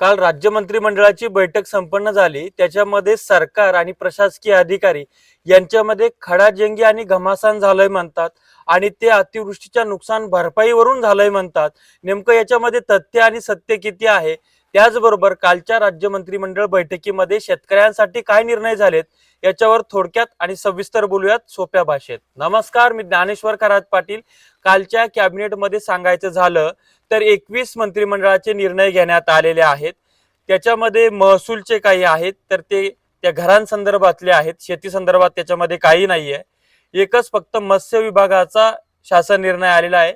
काल राज्य मंत्रिमंडळाची बैठक संपन्न झाली. त्याच्यामध्ये सरकार आणि प्रशासकीय अधिकारी यांच्यामध्ये खडाजंगी आणि घमासान झालंय म्हणतात आणि ते अतिवृष्टीच्या नुकसान भरपाईवरून झालंय म्हणतात. नेमकं याच्यामध्ये तथ्य आणि सत्य किती आहे? त्याचबरोबर कालच्या राज्य मंत्रिमंडळ बैठकीमध्ये शेतकऱ्यांसाठी काय निर्णय झालेत याच्यावर थोडक्यात आणि सविस्तर बोलूयात सोप्या भाषेत. नमस्कार मी ज्ञानेश्वर खरात पाटील. कालच्या कॅबिनेटमध्ये सांगायचं झालं तर एकवीस मंत्रिमंडळाचे निर्णय घेण्यात आलेले आहेत. त्याच्यामध्ये महसूलचे काही आहेत तर ते त्या घरांसंदर्भातले आहेत शेती संदर्भात त्याच्यामध्ये काही नाही आहे एकच फक्त मत्स्य विभागाचा शासन निर्णय आलेला आहे.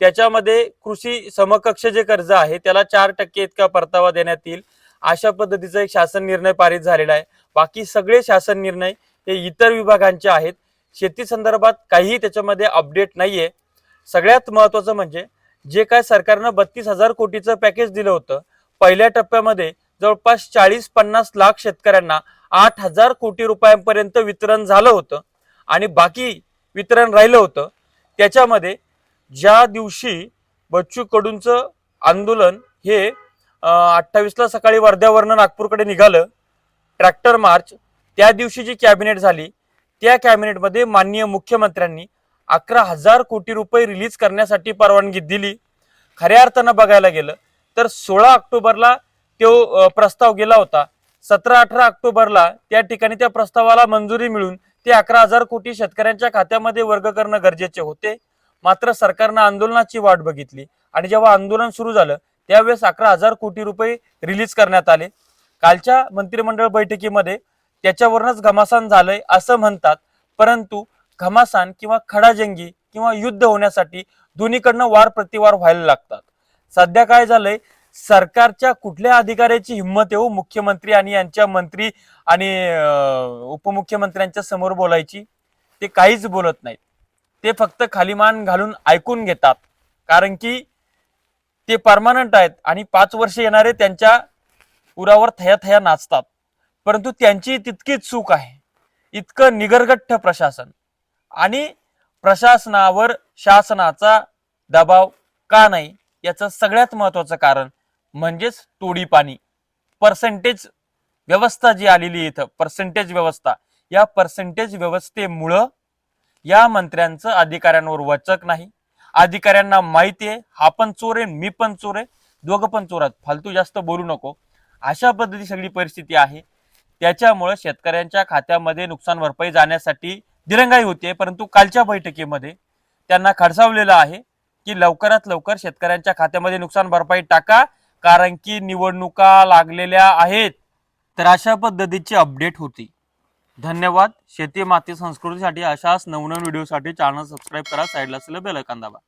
त्याच्यामध्ये कृषी समकक्ष जे कर्ज आहे त्याला चार टक्के इतका परतावा देण्यात येईल. अशा पद्धतीचा एक शासन निर्णय पारित झालेला आहे. बाकी सगळे शासन निर्णय हे इतर विभागांचे आहेत. शेती संदर्भात काहीही त्याच्यामध्ये अपडेट नाहीये. सगळ्यात महत्वाचं म्हणजे जे काय सरकारनं बत्तीस हजार कोटीचं पॅकेज दिलं होतं पहिल्या टप्प्यामध्ये जवळपास चाळीस पन्नास लाख शेतकऱ्यांना आठ हजार कोटी रुपयांपर्यंत वितरण झालं होतं आणि बाकी वितरण राहिलं होतं. त्याच्यामध्ये ज्या दिवशी बच्चू कडूंचं आंदोलन हे अठ्ठावीसला सकाळी वर्ध्यावरनं नागपूरकडे निघालं ट्रॅक्टर मार्च त्या दिवशी जी कॅबिनेट झाली त्या कॅबिनेटमध्ये माननीय मुख्यमंत्र्यांनी अकरा हजार कोटी रुपये रिलीज करण्यासाठी परवानगी दिली. खऱ्या अर्थानं बघायला गेलं तर सोळा ऑक्टोबरला तो प्रस्ताव गेला होता. सतरा अठरा ऑक्टोबरला त्या ठिकाणी त्या प्रस्तावाला मंजुरी मिळून ते अकरा हजार कोटी शेतकऱ्यांच्या खात्यामध्ये वर्ग करणं गरजेचे होते. मात्र सरकारनं आंदोलनाची वाट बघितली. आणि जेव्हा आंदोलन सुरू झालं त्यावेळेस अकरा हजार कोटी रुपये रिलीज करण्यात आले. कालच्या मंत्रिमंडळ बैठकीमध्ये त्याच्यावरूनच घमासान झालंय असं म्हणतात. परंतु घमासान किंवा खडाजंगी किंवा युद्ध होण्यासाठी दोन्हीकडनं वार प्रतिवार व्हायला लागतात. सध्या काय झालंय सरकारच्या कुठल्या अधिकाऱ्याची हिंमत येऊ हो मुख्यमंत्री आणि यांच्या मंत्री आणि उपमुख्यमंत्र्यांच्या समोर बोलायची? ते काहीच बोलत नाहीत. ते फक्त खाली मान घालून ऐकून घेतात. कारण की ते परमानंट आहेत आणि पाच वर्ष येणारे त्यांच्या पुरावर थया थया नाचतात. परंतु त्यांची तितकीच चूक आहे. इतकं निगरगठ्ठ प्रशासन. आणि प्रशासनावर शासनाचा दबाव का नाही याचं सगळ्यात महत्वाचं कारण म्हणजेच तोडी पाणी पर्सेंटेज व्यवस्था जी आलेली इथं पर्सेंटेज व्यवस्था. या पर्सेंटेज व्यवस्थेमुळं या मंत्र्यांचं अधिकाऱ्यांवर वचक नाही. अधिकाऱ्यांना माहिती आहे हा पण चोर आहे मी पण चोर आहे दोघं पण चोर आहेत. फालतू जास्त बोलू नको. अशा पद्धती सगळी परिस्थिती आहे. त्याच्यामुळे शेतकऱ्यांच्या खात्यामध्ये नुकसान भरपाई जाण्यासाठी दिरंगाई होते परंतु कालच्या बैठकीमध्ये त्यांना खडसावलेलं आहे की लवकरात लवकर शेतकऱ्यांच्या खात्यामध्ये नुकसान भरपाई टाका कारण की निवडणुका लागलेल्या आहेत. तर अशा पद्धतीची अपडेट होती. धन्यवाद. शेती माती संस्कृतीसाठी अशाच नवनवीन व्हिडिओसाठी चॅनल सबस्क्राईब करा. साईडला असलेलं बेल दाबा.